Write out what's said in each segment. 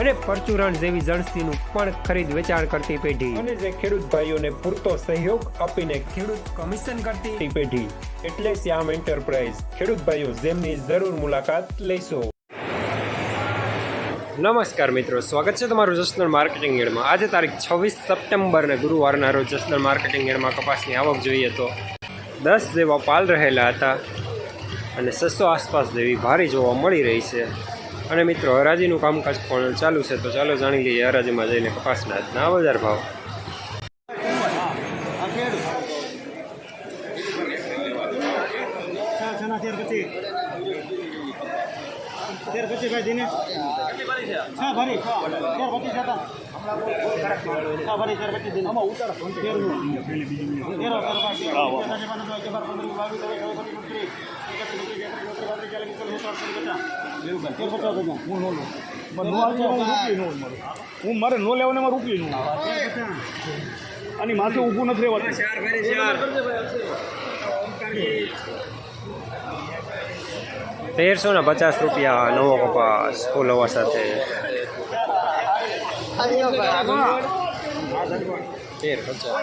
અને પરચુરણ જેવી જણસીનું પણ ખરીદ વેચાણ કરતી પેઢી. અને જે ખેડૂત ભાઈઓને પૂરતો સહયોગ આપીને ખેડૂત કમિશન કરતી પેઢી. એટલે શ્યામ એન્ટરપ્રાઇઝ. ખેડૂત ભાઈઓ જેમની જરૂર મુલાકાત લેશો. નમસ્કાર મિત્રો સ્વાગત છે તમારું જસનલ માર્કેટિંગ એડમાં. આજે તારીખ છવ્વીસ સપ્ટેમ્બર ને ગુરુવારના રોજ જસનલ માર્કેટિંગ એડમાં કપાસની આવક જોઈએ તો દસ જેવા પાલ રહેલા હતા અને છસો આસપાસ જેવી ભારી જોવા મળી રહી છે. અને મિત્રો, હરાજીનું કામકાજ પણ ચાલુ છે, તો ચાલો જાણી લઈએ હરાજીમાં જઈને કપાસના આજના બજાર ભાવ. ઉતાર હું નો લઉં હું મારે નો લેવાને માં રૂપિયો નું. અને માથે ઊભું નથી રહેવાતું. તેરસો ને પચાસ રૂપિયા નવો કપાસ ફૂલ હવા સાથે. તેર પચાસ.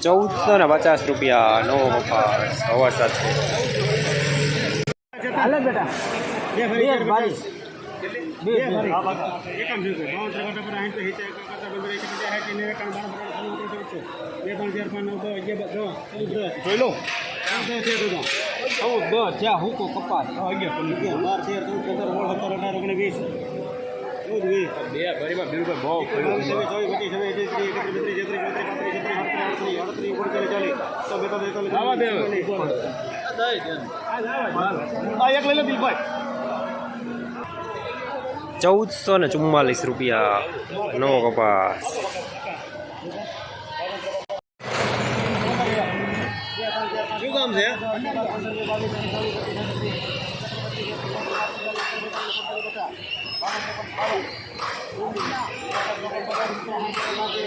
ચૌદસો ને પચાસ રૂપિયા નો કપાસ હવા સાથે ચૌદ દસ જ્યાં હુકો કપાસ અગિયાર બાર તેર ચૌદ પંદર સોળ સત્તર અઢાર ઓગણીસ વીસ ચૌદસો ને ચુમ્માલીસ રૂપિયા નવો કપાસ. શું કામ છે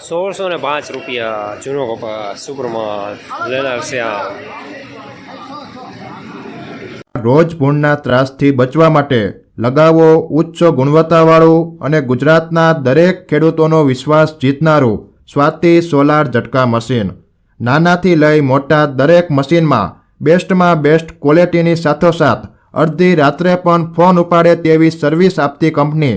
સોળસો ને પાંચ રૂપિયા જૂનો કપાસ સુપ્રમાત લેનાર શ્યામ રોજ ભૂણના ત્રાસથી બચવા માટે લગાવો ઉચ્ચ ગુણવત્તાવાળું અને ગુજરાતના દરેક ખેડૂતોનો વિશ્વાસ જીતનારું સ્વાતિ સોલાર ઝટકા મશીન. નાનાથી લઈ મોટા દરેક મશીનમાં બેસ્ટમાં બેસ્ટ ક્વોલિટીની સાથોસાથ અડધી રાત્રે પણ ફોન ઉપાડે તેવી સર્વિસ આપતી કંપની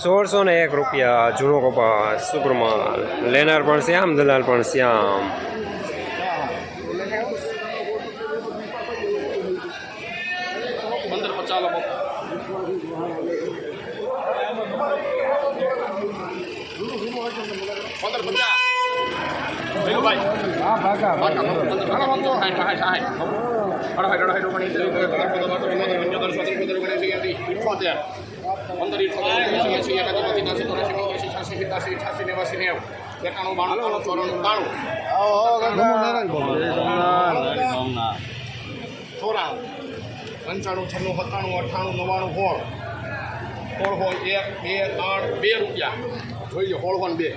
સોળસો ને એક રૂપિયા જૂનો કપાસ સુપરમાલ લેનાર પણ શ્યામ દલાલ પણ શ્યામ. લોકો પંદર એસી એકાસી ત્યાસી ચોરાસી પંચ્યાસી છ્યાસી સિત્યાસી અઠ્યાસી નેવાસી નેવું એકાણું બાણું ચોરાણું બાણું ચોરાણું પંચાણું છન્નું સત્તાણું અઠ્ઠાણું નવ્વાણું હોળ હોય એક બે ત્રણ બે રૂપિયા જોઈએ સોળ હોય બે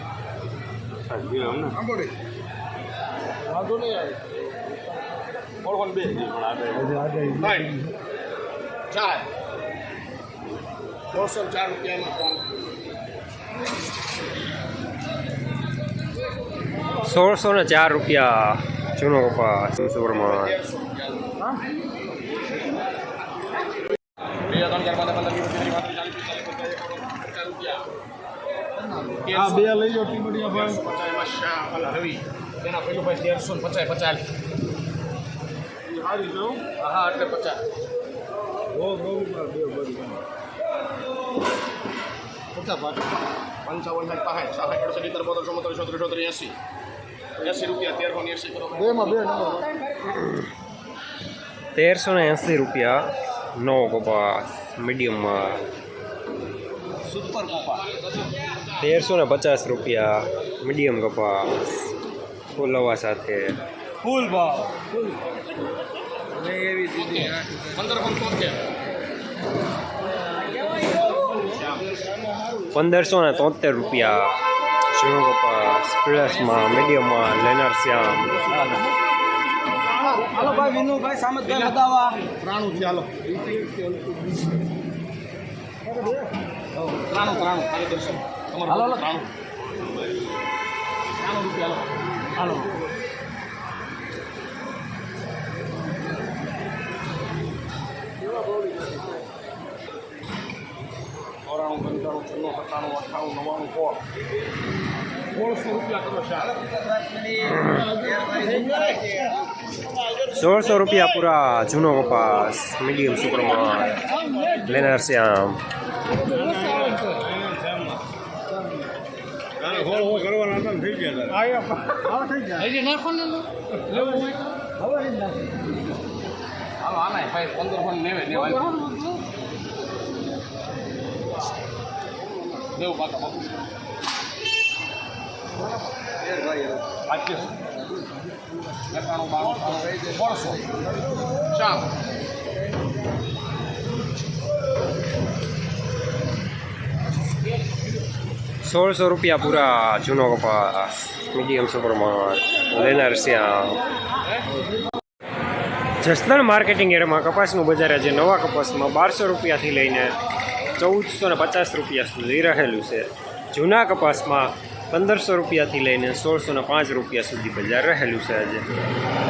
વાંધો નહીં આવે બે ત્રણ ચાર ને ચાર રૂપિયામાં સોળસો ને ચાર રૂપિયા જૂનો કપાસ સુપરમાં પચાસ બે લઈ જાઓ ટીમડિયા ભાઈ. પચાસ એમાં શ્યામ અલા રવિ તેના પેલું ભાઈ તેરસો ને પચાસ હા એટલે પચાસ. બહુ બહુ બે બધી પંચાવન સાઠ પાંચ સાઠ અડસઠ સિત્તેર બોતેર ચુમ્મોતેર એંસી એંસી રૂપિયા તેરસો ને એંસી બેમાં બે નંબર તેરસો ને એંસી રૂપિયા નો કપાસ મીડિયમમાં. સુપર કોપા તેરસો ને પચાસ રૂપિયા મીડિયમ કપાસ ફૂલવા સાથે. ફૂલ ભાવ. પંદર પંચોતેર પંદરસો ને તોતેર રૂપિયા. જૂનો કપાસ મીડિયમમાં લેનાર શ્યામ. હાલો ભાઈ વિનુભાઈ સામતભાઈ બતાવવા. ત્રાણું છે હાલો. ત્રાણું હાલો, હાલો. ત્રાણું. ત્રાણું રૂપિયા હાલો હાલો. સોળસો રૂપિયા પૂરા જૂનો કપાસ મીડિયમ સુપરમાલ લેનાર શ્યામ. પંદર પાંચીસ એકાણું બાણું સોળસો ચાર સોળસો રૂપિયા પૂરા જૂનો કપાસ મીડિયમ સુપરમાં લેનાર શ્યામ જસદણ માર્કેટિંગ એરિયામાં કપાસનું બજાર આજે નવા કપાસમાં બારસો રૂપિયાથી લઈને ચૌદસો ને પચાસ રૂપિયા સુધી રહેલું છે. જૂના કપાસમાં પંદરસો રૂપિયાથી લઈને સોળસો ને પાંચ રૂપિયા સુધી બજાર રહેલું છે આજે.